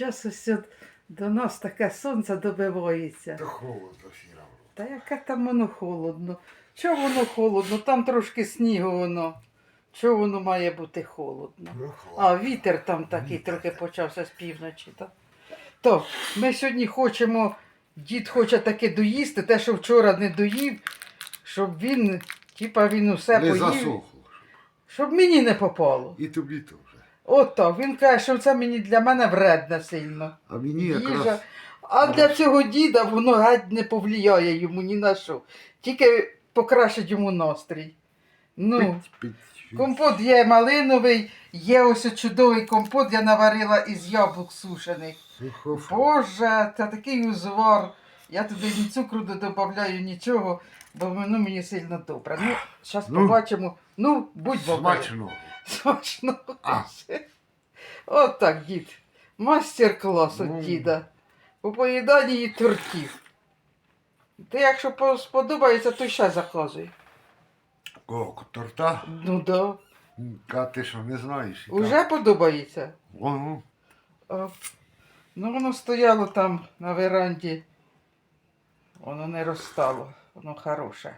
Зараз ось до нас таке сонце добивається. Та холодно сіра. Та яке там воно холодно? Чого воно холодно? Там трошки снігу воно. Чого воно має бути холодно? Ну, А, вітер там такий Вітер трохи почався з півночі. Так? То, ми сьогодні хочемо, дід хоче таки доїсти, те, що вчора не доїв, щоб він, типа він усе Не поїв, засохло. щоб мені не попало. І тобі теж. От він каже, що це мені для мене вредне сильно. А мені Їжа. А для цього діда воно геть не повлияє йому ні на що. Тільки покращить йому настрій. Ну, компот є малиновий, є ось чудовий компот, я наварила із яблук сушених. Боже, це такий узвар. Я туди ні цукру не додаю, нічого, бо воно мені сильно добре. Ну, зараз Ну. побачимо. Ну, будь бабою. Смачно. От так, дід. Мастер-клас Ну. від діда. У поїданні тортів. Ти, якщо сподобається, то ще заказуй. О, торта. Ну да. А ти що, не знаєш? І Уже подобається. О, Ну, воно стояло там на веранді. Воно не розстало. Воно хороше.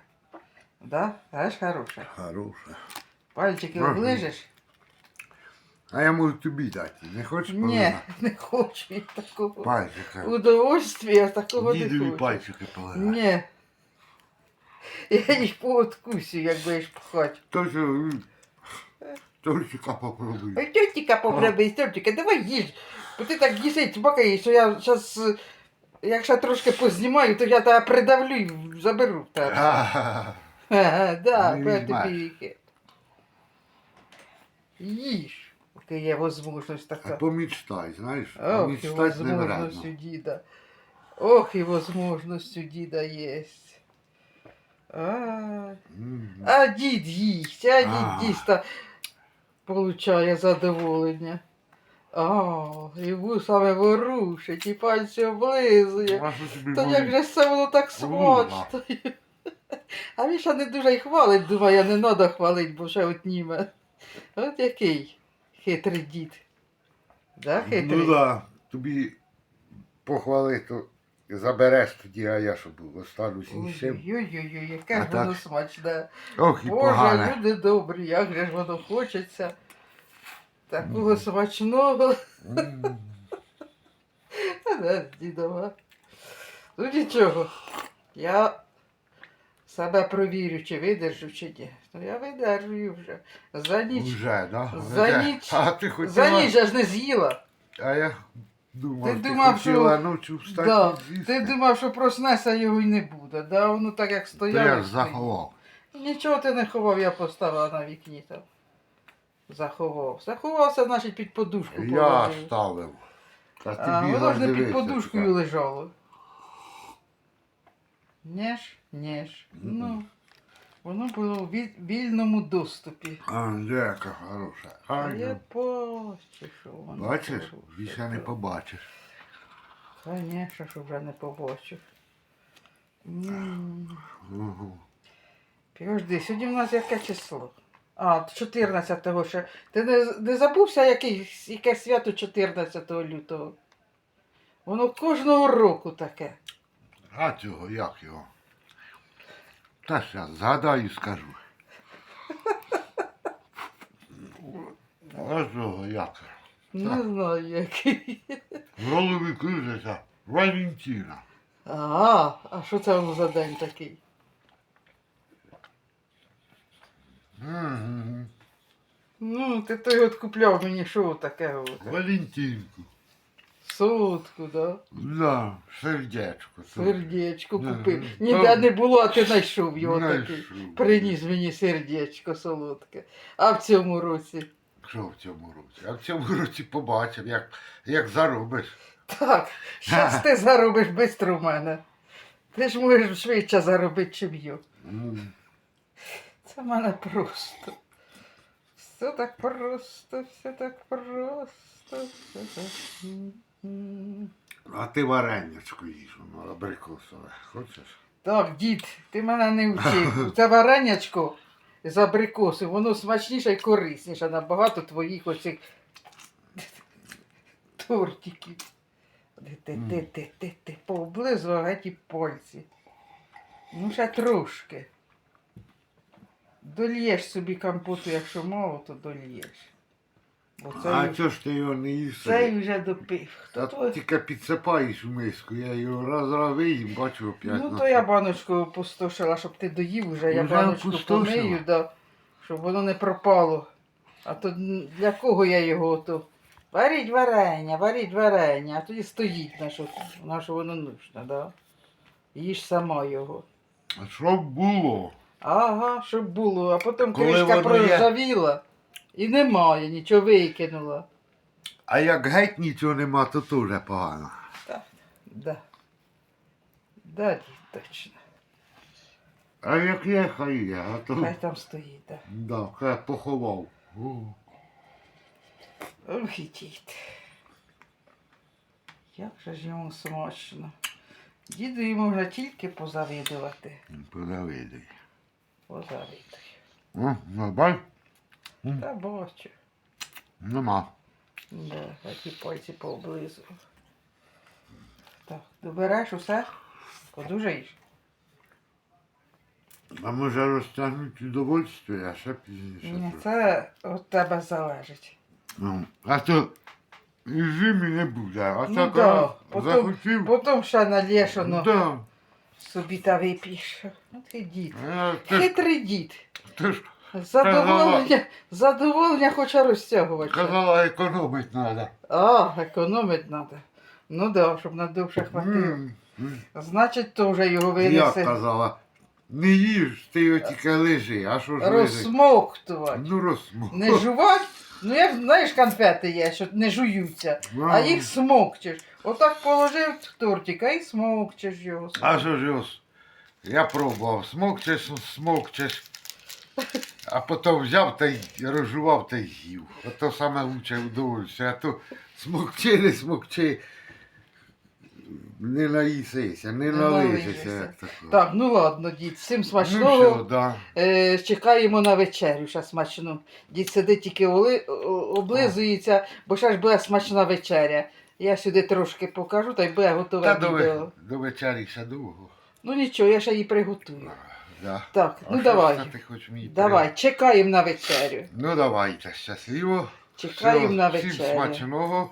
Да? Знаєш, хороше. Хороше. Пальчики Ага. оближеш? А я можу тобі дати. Не хочеш Ні, полежати? не хочу я такого. Пальчика. Удовольствия такого не Дідові хочу. пальчики полежати. Ні. Я їх пооткусю, як будеш пхати. То що, Тортика попробуй. Ой, тьотіка попробуй, тьотіка, давай їж. Бо ти так їси чмакаєш, що я зараз, якщо трошки познімаю, то я тебе придавлю і заберу в тебе. Ага, да, Ну, бо я їж. Поки є можливість А помічтай, знаєш, а Ох, і мічтать не возможность у вредно. діда. Ох, і возможность у діда есть. А, а дід їсть, а А. дід та получає задоволення. А, і вусами ворушить, і пальці облизує. А що тобі Та болить? як же все воно так смачно. А він ще не дуже й хвалить, думає, не треба хвалить, бо ще отніме. От який хитрий дід. Да, хитрий? Ну да, тобі похвали, то забереш тоді, а я що був, останусь ні з. Ой-ой-ой, яке А ж воно так? смачне. Ох, і Боже, погане. люди добрі, як же ж воно хочеться. Такого смачного. М. Да, дідова. Ну нічого. Я себе провірю, чи видержу, чи ні. Ну я видержую вже. За ніч. Уже, да? За ніч- А ти хотіла, За ніч я ж не з'їла. а я думав, Ти ти, думав, хотіла що- ночі встати Да. Ти думав, що проснеся його й не буде. Да? Воно так як стояло. я і заховав. Нічого ти не ховав, я поставила на вікні там. Заховав. Заховався, значить, під подушку Я положив. ставив. Та А, тобі воно ж не під подушкою що. лежало. Ні ж, ні ж. Ну, воно було в віль- вільному доступі. А, яка хороша. А я ну. бачу, що воно. Бачиш? хороше. Більше не побачиш. Звісно, що вже не побачив. М. Угу. Підожди, сьогодні в нас яке число? А, 14-го ще. Ти не, не забувся, який, яке свято 14 лютого? Воно кожного року таке. А цього як його? Та зараз згадаю, скажу. А цього як? Не знаю який. В голові кружиться Валентина. Ага, а що це воно за день такий? Угу. Ну, ти той от купляв мені що таке? от? Валентинку. Солодку, да? Да, сердечко. Сердечко купив. Ніде не було, а ти знайшов його такий. Знайшов. Приніс мені сердечко солодке. А в цьому році. Що в цьому році? А в цьому році побачив, як, як заробиш. Так, щас ти заробиш швидко в мене. Ти ж можеш швидше заробити, чим я. М. Це в мене просто. Все так просто, все так просто, все так. А ти варенячко їш, воно абрикосове. Хочеш? Так, дід, ти мене не вчив. Це варенячко з абрикоси, воно смачніше і корисніше набагато твоїх оцих тортики. Ти, ти, ти, ти, ти, ти, пооблизував геть і пальці. Ну, ще трошки. Долієш собі компоту, якщо мало, то долієш. А чого ж ти його не їш? цей вже допив. Хто Та то- тільки підсипаєш у миску, я його раз раз виїм, бачу опять. Ну, на то я баночку опустошила, щоб ти доїв уже, я Уже баночку опустошила? помию, да, щоб воно не пропало. А то для кого я його то? Варіть варення, варіть варення, а тоді стоїть на що, на що воно нужно, да? Їж сама його. А що б було? Ага, щоб було, а потім Коли кришка воно є- проржавіла і немає, нічого викинула. А як геть нічого нема, то теж погано. Да. Да, дід, точно. А як є, хай є, а то Хай там стоїть, да. да, хай поховав. О. Ох, і дід. Як же ж йому смачно. Діду йому вже тільки позавидувати. Позавидуй. О, ну, бач, Та бачу. нема. Да, такі пальці пооблизував. Так, добереш усе? Подужаєш? А може розтягнуть удовольствие, а ще пізніше. Ні, трохи. це від тебе залежить. Ну, а то і зимі не буде, а Ну так да, раз потім- захотів. Потім ще налєш воно Да. собі та вип'єш. Ну ти дід. А, ти, ж- Хитрий дід. ти ж Задоволення, задоволення хоче розтягувати. казала, економити треба. А, економити треба. Ну да, щоб надовше хватило. Значить, то вже його винесе казала, не їж, ти його тільки лежи, а що ж розсмоктувати. Ну розсмок. Не жувати. Ну, як знаєш, конфети є, що не жуються, а їх смокчеш. Отак положив в тортик, а і смокчеш його. А що ж його? Я пробував, смокчеш, смокчеш. А потім взяв та й розжував та й їв. Ото саме лучше удовольствие. А то смокчи, не смокчи. Не наїсися, не як таке. Так, ну ладно, дід, всім Ну, смачного. все, да. Е, чекаємо на вечерю, ще смачну. Дід сидить тільки оли, о- облизується, бо ще ж буде смачна вечеря. Я сюди трошки покажу, та й буде готове Та до, відео. до вечері ще довго. Ну нічого, я ще її приготую. Да. Так, А ну що давай. ти хоч Давай, чекаємо на вечерю. Ну давайте, щасливо. Чекаємо Всього, на Всім смачного.